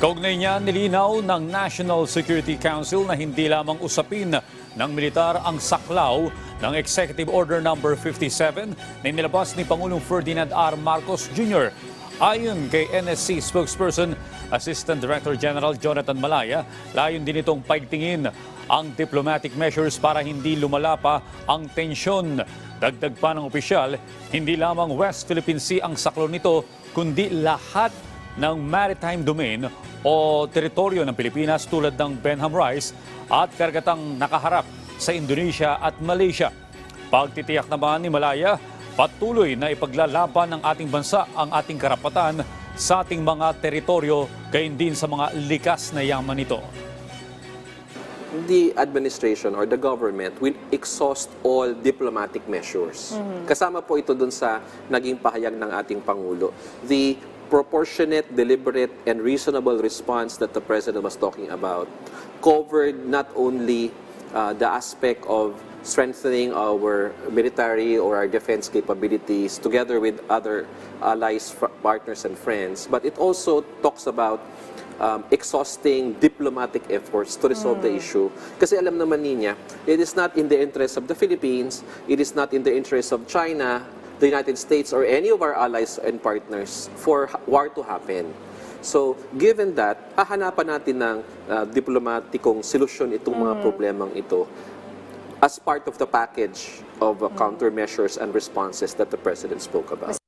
Kaugnay niya, nilinaw ng National Security Council na hindi lamang usapin ng militar ang saklaw ng Executive Order No. 57 na inilabas ni Pangulong Ferdinand R. Marcos Jr. Ayon kay NSC spokesperson Assistant Director General Jonathan Malaya, layon din itong paigtingin ang diplomatic measures para hindi lumala pa ang tensyon. Dagdag pa ng opisyal, hindi lamang West Philippine Sea ang saklaw nito, kundi lahat ng maritime domain o teritoryo ng Pilipinas tulad ng Benham Rice at karagatang nakaharap sa Indonesia at Malaysia. Pagtitiyak naman ni Malaya, patuloy na ipaglalaban ng ating bansa ang ating karapatan sa ating mga teritoryo, gayon din sa mga likas na yaman nito. the administration or the government will exhaust all diplomatic measures. Kasama po ito dun sa naging pahayag ng ating Pangulo. The proportionate, deliberate, and reasonable response that the President was talking about covered not only uh, the aspect of strengthening our military or our defense capabilities together with other allies, partners, and friends, but it also talks about um, exhausting diplomatic efforts to resolve the issue. Kasi alam naman niya, it is not in the interest of the Philippines, it is not in the interest of China, the United States, or any of our allies and partners for war to happen. So, given that, hahanapan natin ng uh, diplomatikong solusyon itong mga problemang ito as part of the package of uh, countermeasures and responses that the President spoke about.